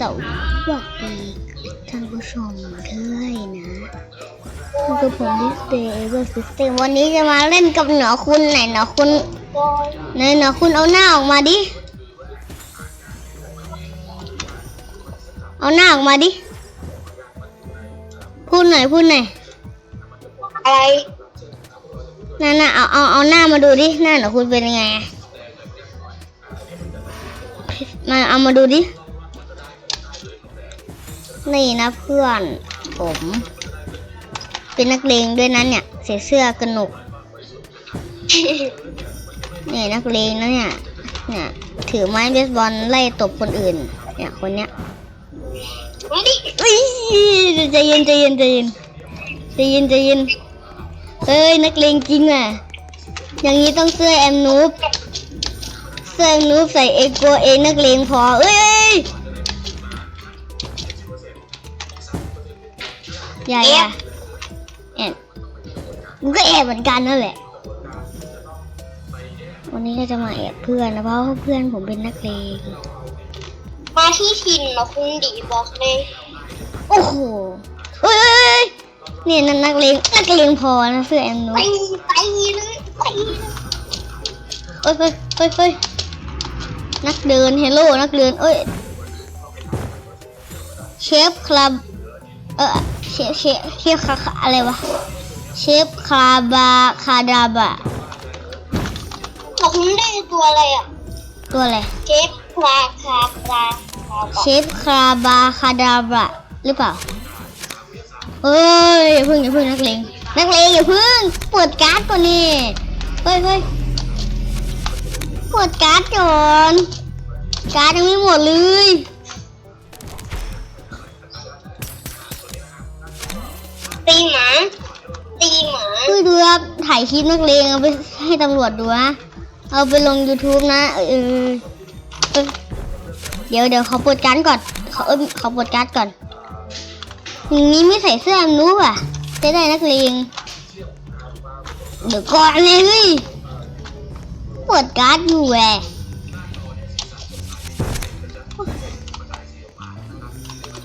สวัสดีท่านผู้ชมด้วยนะพบกับผมดิสเตย์เอเวอร์ซิสเต็มวันนี้จะมาเล่นกับหนอคุณไหนหนอคุณไหนหนอคุณเอาหน้าออกมาดิ เอาหน้าออกมาดิ พูดหน่อยพูดหน่อยอะไรนั่นน่ะเอาเอาเอาหน้ามาดูดิหน้าหนอคุณเป็นยังไงอะมาเอามาดูดิ นี่นะเพื่อน ผม เป็นนักเลงด้วยนะเนี่ยใส่เสื้อกระหนกนี่นักเลงนะเนี่ยเนี่ยถือไม้เบสบอลไล่ตบคนอื่น เนี่ยคนเนี้ยใจเย็นใจเย็นใจเย็นใจเย็นใจเย็นเฮ้ยนักเลงจริงอะ อย่างนี้ต้องเสื้อแอมนูบเสื้อแอมนูบใส่เอโกเองนักเลงพอเอ้ย อ้ยอย่าอย่าแอบมันก็แอบเหมือนกันนั่นแหละ วันนี้ก็จะมาแอบเพื่อนนะเพราะว่าเพื่อนผมเป็นนักเลงมาที่ถิ่นเหรอคุณดีบอกเลย โอ้โหเฮ้ยเฮ้ยเฮ้ยเนี่ยนักนักเลงนักเลงพอนะเสื้อแอมนูไปไปเลยไปเลยเอ้ยเฮ้ยเฮ้ยเฮ้ยนักเดินเฮลโลนักเดินเอ้ยเชฟคลับเออ เชฟเชฟเชฟคาคาอะไรวะ เชฟคาบาคาดาบะบอกคุณได้ตัวอะไรอะ ตัวอะไร เชฟปลาคาปลาคาเชฟคาบาคาดาบะหรือเปล่าเฮ้ยอย่าเพึ่งอย่าเพึ่งนักเลงนักเลงอย่าเพึ่งเปิดการ์ดก่อนนี่เฮ้ยเฮ้ยเปิดการ์ดก่อนการ์ดยังไม่หมดเลย ตีหมา ตีหมาช่วยดูครับถ่ายคลิปนักเลงเอาไปให้ตำรวจดูนะเอาไปลง YouTube นะเออเออเออเดี๋ยวเดี๋ยวเขาเปิดการ์ดก่อนเขาเออเขาเปิดการ์ดก่อนอย่างนี้ไม่ใส่เสื้อนูบอะจะได้นักเลงเดี๋ยวก่อนเลยเฮ้ยเปิดการ์ดอยู่แหว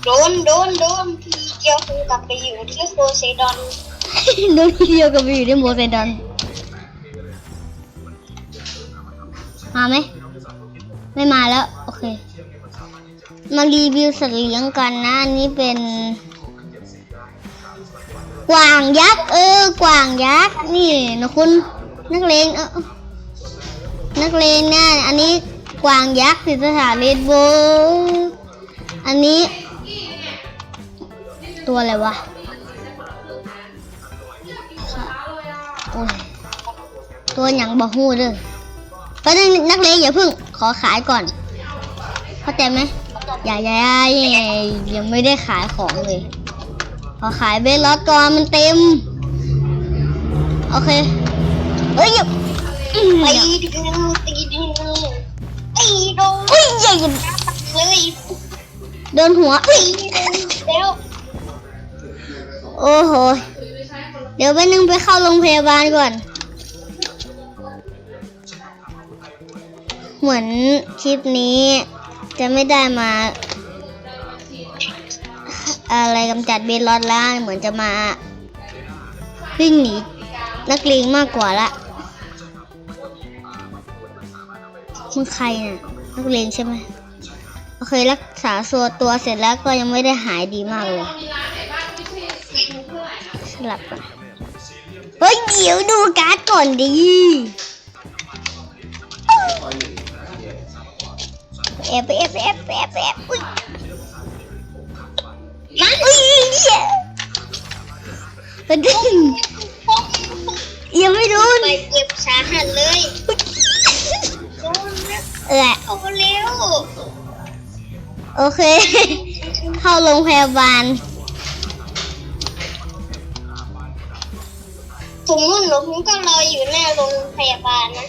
โดนโดนโดนที เดียวคุณกลับไปอยู่ที่โคเซดอนโนทีเดียวกับไปอยู่ในโมเซดอนมาไหมไม่มาแล้ว โอเค มารีวิวสัตว์เลี้ยงกันนะอันนี้เป็น กวางยักษ์เออกวางยักษ์นี่นะคุณนักเลงเออนักเลงเนะอันนี้กวางยักษ์สิสถานเรดโบว์อันนี้ ตัวอะไรวะโอ้ยตัวอย่างบะฮู้เด้อไปนักนักเลงอย่าเพึ่งขอขายก่อน เข้าใจไหมอย่าอย่าอย่าอย่ายังไม่ได้ขายของเลย ขอขายเบสล็อตก่อนมันเต็ม โอเค เอ้ยอย่าอื้อไปอย่าดึงตีดึงตีโดนอุ้ยอย่าอย่าเลยโดนหัวอุ้ยแล้ว โอ้โห เดี๋ยวไปนึงไปเข้าโรงพยาบาลก่อน เหมือนคลิปนี้จะไม่ได้มา อะไรกำจัดเบนลอดแล้วเหมือนจะมา วิ่งหนีนักเลงมากกว่าละมึงใครน่ะนักเลงใช่ไหมโอเครักษาตัวตัวเสร็จแล้วก็ยังไม่ได้หายดีมากเลย สลับก่อนเฮ้ยเดี๋ยวดูการ์ดก่อนดิแอบแอบแอบแอบแอบอุ้ยมาอุ้ยเนี่ยกระดึงยังไม่โดนไปเก็บสาหัสเลยโดนนะเออเอาเร็ว โอเค เข้าโรงพยาบาล สมมติหนูผมก็รออยู่หน้าโรงพยาบาลนะ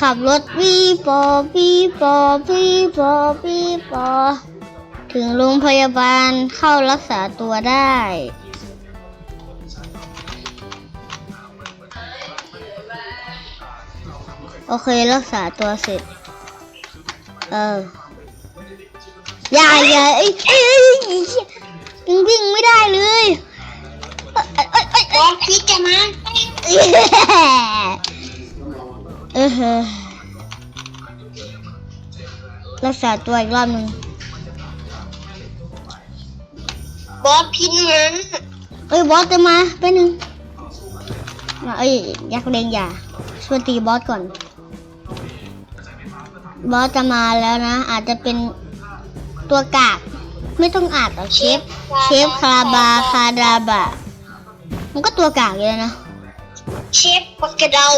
ขับรถปีปอปีปอปีปอปีปอ ถึงโรงพยาบาลเข้ารักษาตัวได้ โอเครักษาตัวเสร็จ เอออย่าอย่าเอ้ยเอ้ยเอ้ยยังวิ่งไม่ได้เลย อ้ยเอ้ยเอ้ยบอสพีชจะมาเอ้ยเออเฮ้อรักษาตัวอีกรอบหนึ่งบอสพีชมาเอ้ยบอสจะมาไปบหนึ่งมาเอ้ยยักษ์เลงอย่าช่วยตีบอสก่อน บอสจะมาแล้วนะ อาจจะเป็นตัวกาก ไม่ต้องอาจหรอกเชฟ เชฟคาราบาคาดาบะ มันก็ตัวกากอยู่แล้วนะเชฟปากกระเดา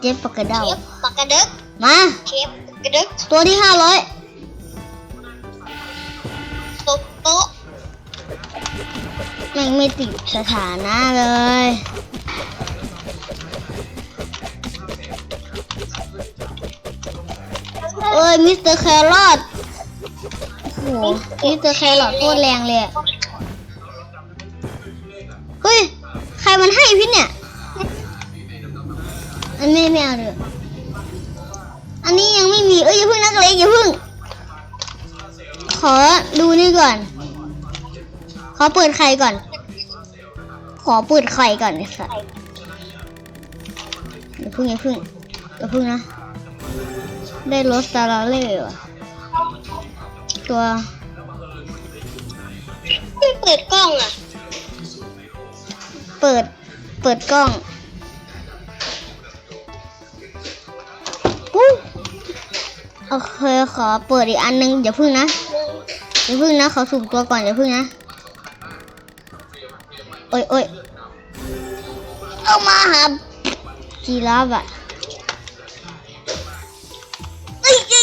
เชฟปากกระเดาเชฟปากกระเดึกมาเชฟปากกระเดึกตัวที่ห้าร้อยโต๊ะโต๊ะไม่งไม่ติดสถานะเลยเอ้ยมิสเตอร์แครอทโอ้โหมิสเตอร์แครอทโคตรแรงเลยอะเฮ้ยใค รมันให้พี่เนี่ย อันนี้ไม่เอาเลยอันนี้ยังไม่มีเอ้ยอย่าเพิ่งนักเลงอย่าเพิ่ง ขอดูนี่ก่อน ขอเปิดไข่ก่อน ขอเปิดไข่ก่อนไอ้สัสอย่าเพึ่งอย่าเพึ่งอย่าเพึ่งนะ ได้รสซาลาเล่ว่ะตัวไม่เปิดกล้องอะ เปิด เปิดกล้องอู้โอเคขอเปิดอีกอันนึงอย่าพึ่งนะอย่าพึ่งนะขอสุ่มตัวก่อนอย่าพึ่งนะโอ้ยโอ้ยเอามาหาจีราฟอะเอ้ยเอ้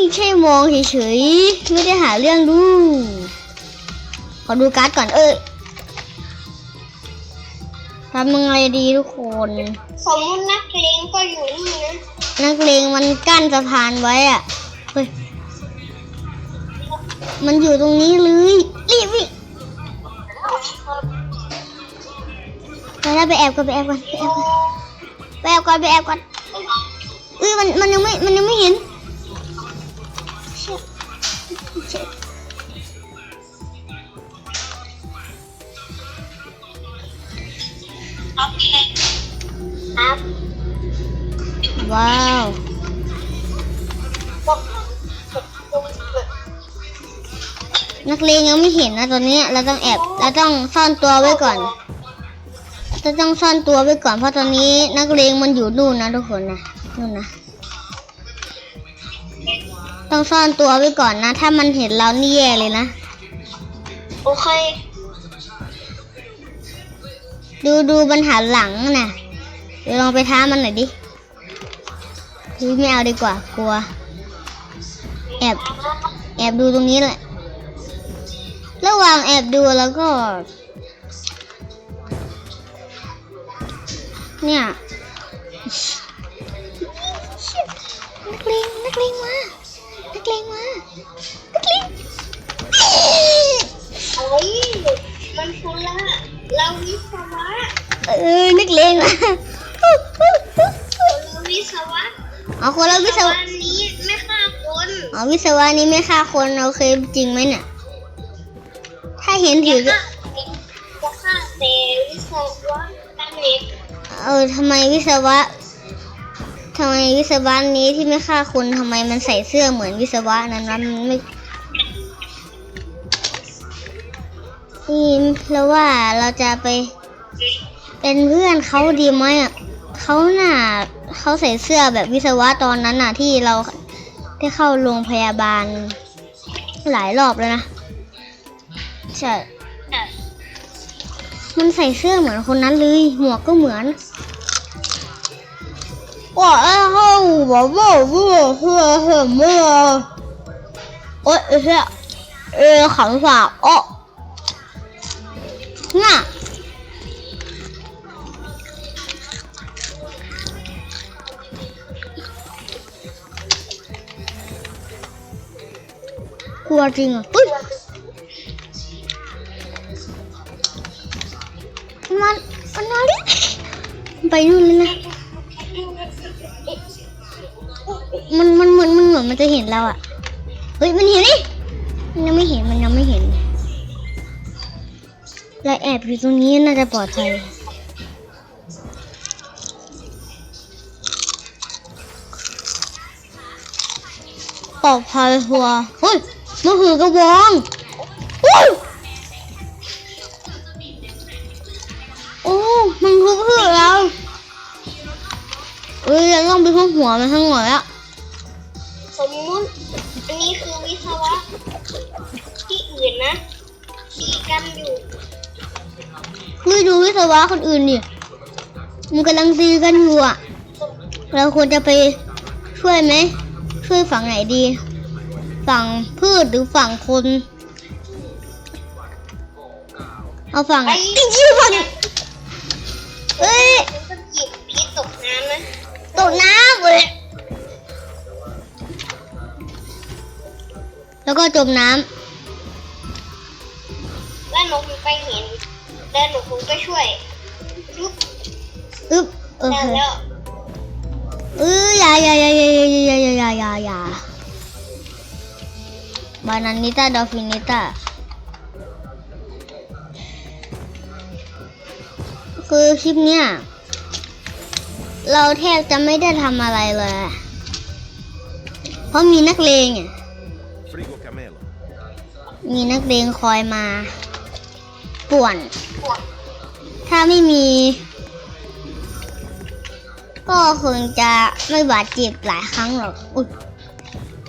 ยแค่มองเฉยๆ ไม่ได้หาเรื่องดู ขอดูการ์ดก่อนเอ้ย ทำยังไงดีทุกคน สมมุตินักเลงก็อยู่นี่นะนักเลงมันกั้นสะพานไว้อะเฮ้ยมันอยู่ตรงนี้เลยรีบวิ่งไปแล้วไปแอบก่อนไปแอบก่อนไปแอบก่อนไปแอบก่อนไปแอบก่อนอุ้ยมันมันยังไม่มันยังไม่เห็น ครับ ว้าวบอกนักเลงยังไม่เห็นนะตอนนี้เราต้องแอบเราต้องซ่อนตัวไว้ก่อนเราต้องซ่อนตัวไว้ก่อนเพราะตอนนี้นักเลงมันอยู่นู่นนะทุกคนนะนู่นนะต้องซ่อนตัวไว้ก่อนนะ ถ้ามันเห็นเรานี่แย่เลยนะ โอเค ดูดูมันหันหลังนะ เดี๋ยวลองไปท้ามันหน่อยดิเฮ้ยไม่เอาดีกว่า กลัว แอบ แอบดูตรงนี้แหละ ระหว่างแอบดูแล้วก็ เนี่ยนักเลงนักเลงมานักเลงมานักเลงเฮ้ยมันคนละเราวิศวะเออ นักเลงมา เราวิศวะเอาคนละวิศวะวันนี้ไม่ฆ่าคนอ๋อวิศวะนี้ไม่ฆ่าคนโอเคจริงไหมเนี่ยถ้าเห็นถือจะฆ่าจะฆ่าเตวิศวะตั้งเล็กเออทำไมวิศวะทำไมวิศวะนี้ที่ไม่ฆ่าคนทำไมมันใส่เสื้อเหมือนวิศวะนั้นวะมันไม่นี่แล้วว่าเราจะไปเป็นเพื่อนเขาดีไหมอะ เขาน่ะเขาใส่เสื้อแบบวิศวะตอนนั้นน่ะ ที่เราได้เข้าโรงพยาบาลหลายรอบแล้วนะใช่มันใส่เสื้อเหมือนคนนั้นเลย หมวกก็เหมือนว่าไอ้เฮาบอกว่าเบื่อเบื่อเบื่อเบื่อโอ๊ยเฮ้ยเออขังฝาอ๋อน่ะ ลัวจริงอะอุ๊ยมันมันมาดิไปนู่นเลยนะ มันมันเหมือนมันเหมือนมันจะเห็นเราอะ เฮ้ยมันเห็นนี่มันยังไม่เห็นมันยังไม่เห็นเราแอบอยู่ตรงนี้น่าจะปลอดภัยปลอดภัยหัวเฮ้ย มันคือกระบองอุ้ยโอ้มันคือเพื่อเราเอ้ยเราต้องไปข้างหัวมันข้างหัวแล้วสมมุติอันนี้คือวิศวะที่อื่นนะตีกันอยู่เฮ้ยดูวิศวะคนอื่นดิมันกำลังตีกันอยู่อะเราควรจะไปช่วยไหมช่วยฝั่งไหนดี ฝั่งพืชหรือฝั่งคน เอาฝั่งไหนจริงๆฝั่งเอ้ยมันก็หยิบพีชตกน้ำนะตกน้ำเลยแล้วก็จมน้แล้วหนูคงไปเห็นแล้วหนูคงไปช่วยลุกำอึ๊บโอแล้วเคแล้วเอออย่าอย่าอย่าอย่าอย่าอย่าอย่าอย่าอย่า บานานิต้าดอฟินิต้าคือคลิปเนี้ยเราแทบจะไม่ได้ทำอะไรเลย เพราะมีนักเลงอะ Frigo Camelo. มีนักเลงคอยมา ป่วนปวดถ้าไม่มี ก็คงจะไม่บาดเจ็บหลายครั้งหรอกอุ๊ย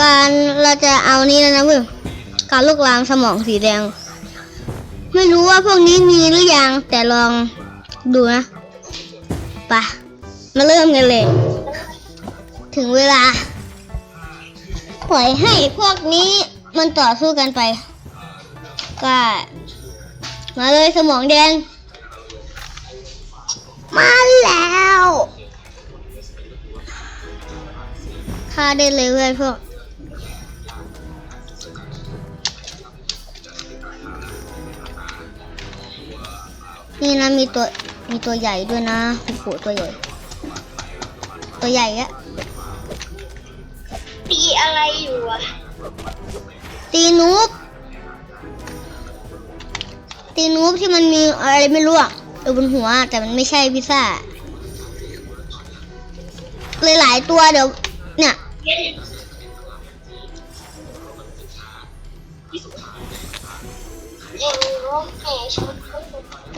การเราจะเอานี่แล้วนะเพื่อนการลุกลามสมองสีแดง ไม่รู้ว่าพวกนี้มีหรือยังแต่ลองดูนะไปะมาเริ่มกันเลย ถึงเวลา ปล่อยให้พวกนี้มันต่อสู้กันไป ก็มาเลยสมองแดง มาแล้วฆ่าได้เลยเว้ยพวก นี่นะมีตัวมีตัวใหญ่ด้วยนะโอ้โหตัวใหญ่ ตัวใหญ่อะตีอะไรอยู่อะตีนูบตีนูบที่มันมีอะไรไม่รู้อะอยู่บนหัว แต่มันไม่ใช่พิซซ่าเลยหลายตัวเดี๋ยว เนี่ย ยังร้องแห่ชุด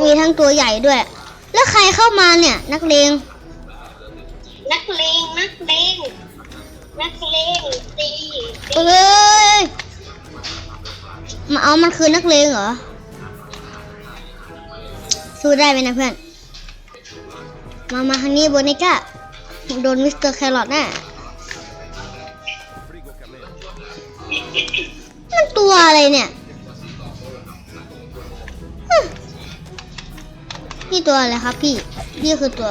มีทั้งตัวใหญ่ด้วย แล้วใครเข้ามาเนี่ย นักเลง นักเลง นักเลง นักเลงตีเอ้ย มาเอามันคือนักเลงเหรอ สู้ได้ไหมนะเพื่อน มา มาทางนี้โบนิก้า โดนมิสเตอร์แครอทแน่ Frigo Camelo. มันตัวอะไรเนี่ย นี่ตัวอะไรครับพี่ นี่คือตัว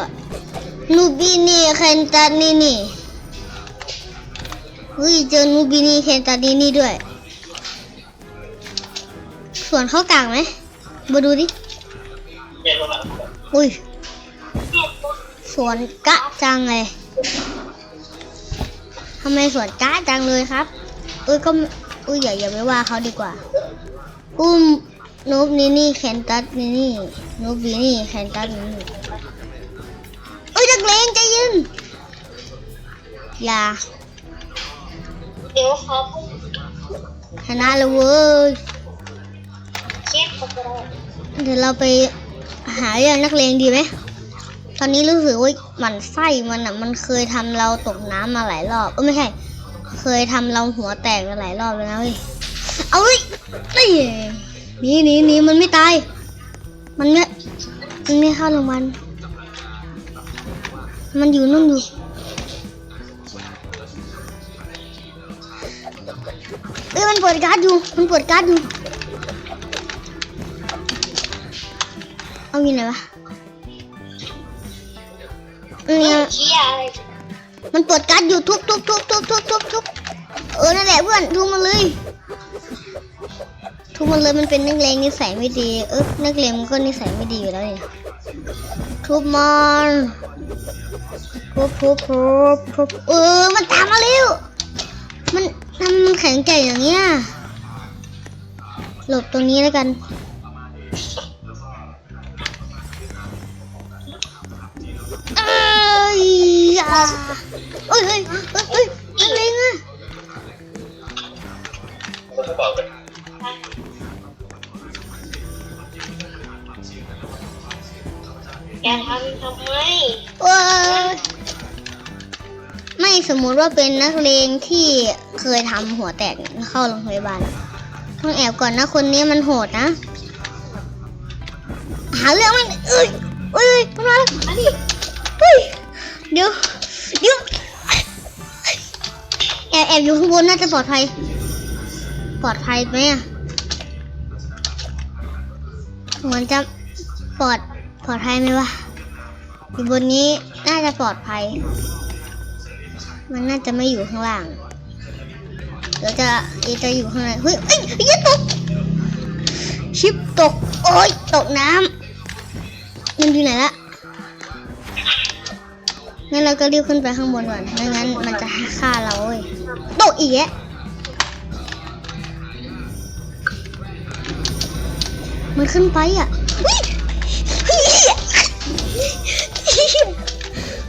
นูบินีเคนตานีนี่เฮ้ยเจอนูบินีเคนตานีนี่ด้วย ส่วนเข้ากลางไหมมาดูดิอุ้ยสวนกะจังเลยทำไมสวนกะจังเลยครับเอ้ยก็อุ้ยอย่าอย่าไปว่าเขาดีกว่า อุ้ม นูบนี่นี่แคนตัสนี่นี่นูบนี่นี่แคนตัสนี่นี่เอ้ยนักเลงใจเย็นอย่าเดี๋ยวเขาชนะแล้วเว้ยเช็คกับเราเดี๋ยวเราไปหาเรื่องนักเลงดีไหมตอนนี้รู้สึกว่าหมันไส้มันอะมันเคยทำเราตกน้ำมาหลายรอบเออไม่ใช่ เคยทำเราหัวแตกมาหลายรอบแล้วนะเว้ยเอาเว้ยนี่ หนีหนีหนีมันไม่ตาย มันไม่มันไม่เข้าโรงพยาบาลมันอยู่นู่นอยู่เอ้ยมันเปิดการ์ดอยู่ มันเปิดการ์ดอยู่ เอาอยู่ไหนวะเนี่ยมันเปิดการ์ดอยู่ทุบทุบทุบทุบทุบทุบทุบเออ นั่นแหละเพื่อนทุบมันเลย ทุบมันเลยมันเป็นนักเลงนิสัยไม่ดีเออนักเลงมันก็นิสัยไม่ดีอยู่แล้วเนี่ยทุบมันทุบทุบทุบทุบเออมันตามมาเร็วมันทำแข็งใจอย่างเงี้ยหลบตรงนี้แล้วกันเอ้ยอะเอ้ยเอ้ยเอ้ยเอ้ยนักเลงอะ แกทำทำไมว้ยไม่สมมุติว่าเป็นนักเลงที่เคยทำหัวแตกเข้าโรงพยาบาลต้องแอบก่อนนะคนนี้มันโหดนะ หาเรื่องมันเอ้ยเอ้ยมันมาแล้วอันนี้เฮ้ยเดี๋ยวเดี๋ยวแอบแอบอยู่ข้างบนน่าจะปลอดภัย ปลอดภัยไหมอะเหมือนจะปลอด ปลอดภัยไหมวะอยู่บนนี้น่าจะปลอดภัย มันน่าจะไม่อยู่ข้างล่าง เดี๋ยวจะเอจะอยู่ข้างในเฮ้ยเอ้ยเอ้ยตก ชิปตก โอ๊ยตกน้ำมันอยู่ไหนละงั้นเราก็รีบขึ้นไปข้างบนก่อนไม่งั้นมันจะฆ่าเราเว้ยตกอีกแยะมันขึ้นไปอะ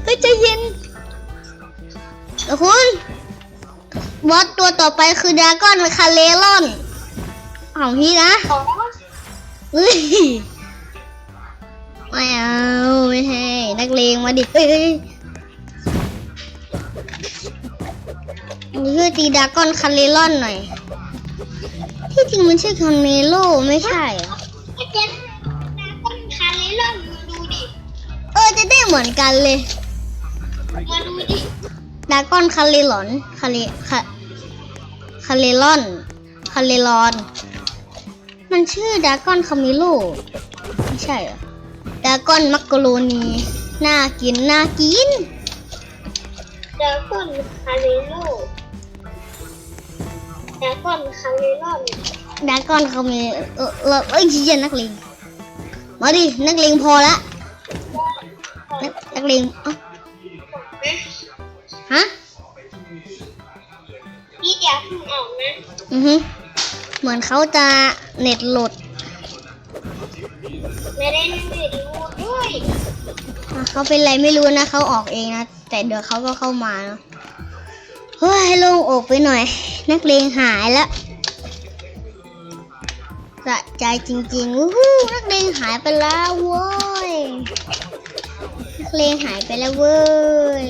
เฮ้ยใจเย็นเดี๋ยวคุณบอสตัวต่อไปคือดราก้อนคาเลรอนของพี่นะอ๋อเฮ้ยไม่เอาไม่ให้นักเลงมาดิเฮ้ยเฮ้ยนี่คือตีดรากอนคาเลรอนหน่อย ที่จริงมันชื่อคอนเมโลไม่ใช่ จะได้เหมือนกันเลยมาดูดิดรากอนคาเลรอนคาเลคาคาเลรอนคาเลรอน มันชื่อดรากอนคาเมโลไม่ใช่เหรอดรากอนมักกะโรนีน่ากินน่ากินดราก้อนคาเลโลดราก้อนคาเลลอนดรากอนเขามีเออเราเอ้ยเหี้ยนักเลงมาดิ นักเลงพอละ นักนักเลงเอ้านะฮะพี่อย่าเพิ่งออกนะอือฮึเหมือนเขาจะเน็ตหลุดไม่ได้เน็ตดูด้วยอะเขาเป็นไรไม่รู้นะเขาออกเองนะแต่เดี๋ยวเขาก็เข้ามาเนอะเฮ้ยโล่งอกไปหน่อย นักเลงหายแล้วสะใจจริงๆวู้ฮู้นักเลงหายไปแล้วเว้ยนัก เลงหายไปแล้วเว้ย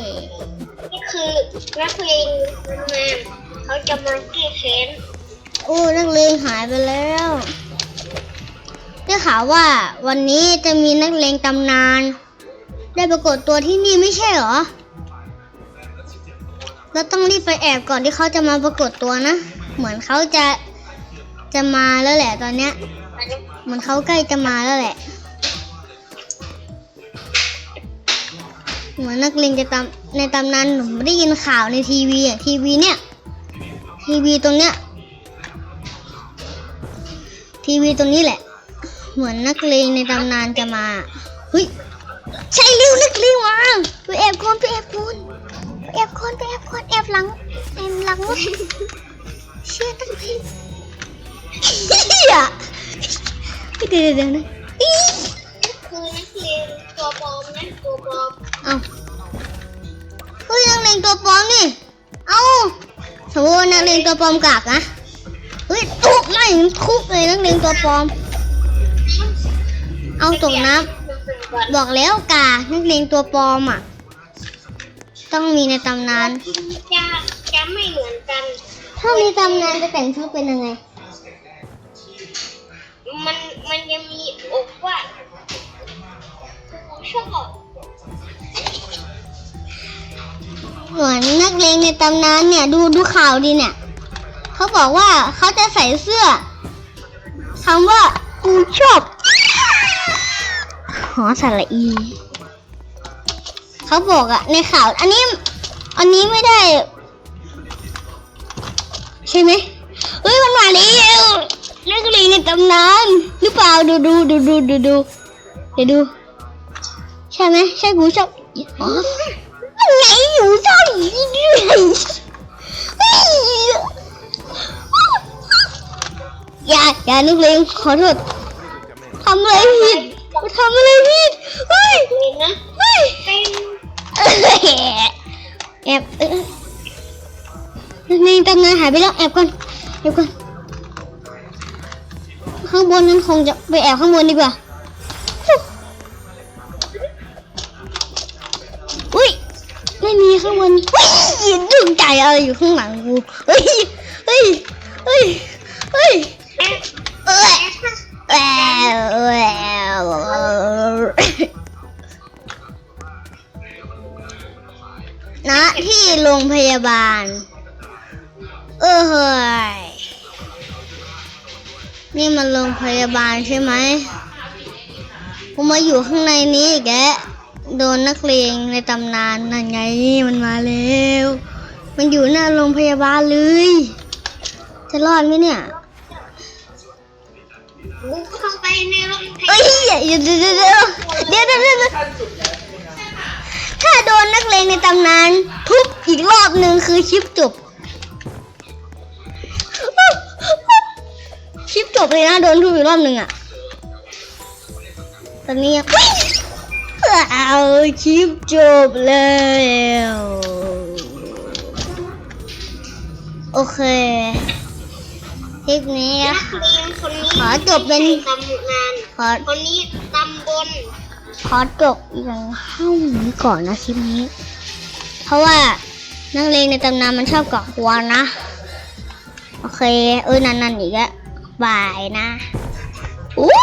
นี่คือนักเลงมาเขาจะมาแก้แค้นโอ้นักเลงหายไปแล้วได้ข่าวว่าวันนี้จะมีนักเลงตำนาน ได้ปรากฏตัวที่นี่ไม่ใช่เหรอเราต้องรีบไปแอบก่อนที่เขาจะมาปรากฏตัวนะ เหมือนเขาจะจะมาแล้วแหละตอนเนี้ย เหมือนเขาใกล้จะมาแล้วแหละ เหมือนนักเลงจะตำในตำนานผมได้ยินข่าวในทีวีอะทีวีเนี่ย ทีวีตรงเนี้ย ทีวีตรงนี้แหละ เหมือนนักเลงในตำนานจะมาเฮ้ยใช่เร็วนักเลงมาไปแอบก่อนไปแอบก่อนไปแอบก่อนไปแอบก่อนแอบหลังแอบหลังเชี่ยนักเลงเฮียเดี๋ยวเดี๋ยวเดี๋ยวนะ คือนักเลงตัวปลอมนะตัวปลอมเอาเฮ้ยนักเลงตัวปลอมนี่ เอาสมมติว่านักเลงตัวปลอมกากนะ เฮ้ยตุ๊บไม่คุกเลยนักเลงตัวปลอม เอาตกน้ำบอกแล้วกานักเลงตัวปลอมอะ ต้องมีในตำนานจะจะไม่เหมือนกัน ถ้ามีตำนานจะแต่งชุดเป็นยังไง มันมันจะมีอกว่าชอบ เหมือนนักเลงในตำนานเนี่ย ดูดูข่าวดีเนี่ย เขาบอกว่าเขาจะใส่เสื้อคำว่ากูชอบหอสระอี เขาบอกอะในข่าว อันนี้ อันนี้ไม่ได้ ใช่ไหมเฮ้ยมันมาแล้วนักเรียนในตำนาน หรือเปล่าดูดูดูดูดูดูเดี๋ยวดู ใช่ไหมใช่กูชอบอ๋อมันไงอยู่ชอบอีกเรื่อยเฮ้ยอย่าอย่านักเรียนขอโทษทำอะไรผิดกูทำอะไรผิดเฮ้ยเห็นนะเฮ้ยเป็นแอบเออในตำนานหายไปแล้วแอบก่อนแอบก่อนข้างบนนั้นคงจะไปแอบข้างบนดีกว่า ม่มีข้างบนเฮ้ยดวงใจอะไรอยู่ข้างหลังกูเฮ้ยเฮ้ยเฮ้ยเฮ้ยเอ้ยแววแหววณที่โรงพยาบาลเฮ้ยนี่มันโรงพยาบาลใช่ไหมผมมาอยู่ข้างในนี้อีกแก โดนนักเลงในตำนานนั่นไงมันมาแล้ว มันอยู่หน้าโรงพยาบาลเลย จะรอดไหมเนี่ยบุกเข้าไปในโรงพเอ้ยายบาลเดี๋ยวเดี๋ยวเดี๋ยวเดี๋ยวเดี๋ยวเดี๋ยวเดี๋ยวถ้าโดนนักเลงในตำนานทุบอีกรอบหนึ่งคือคลิปจบคลิปจบเลยนะโดนทุบอีกรอบหนึ่งอะตอนนี้ยัง เอาคลิปจบแล้วโอเคคลิปนี้นันะกเรียนคนนี้ขอจบเป็น ไม่ใช่ตำนานขอคนนี้ตำบลขอจบอย่างเท่านี้ก่อนนะคลิปนี้ เพราะว่านักเลงในตำนานมันชอบเกาะหัวนะ โอเค เออนั่นนั่นอีกแล้วบายนะอู้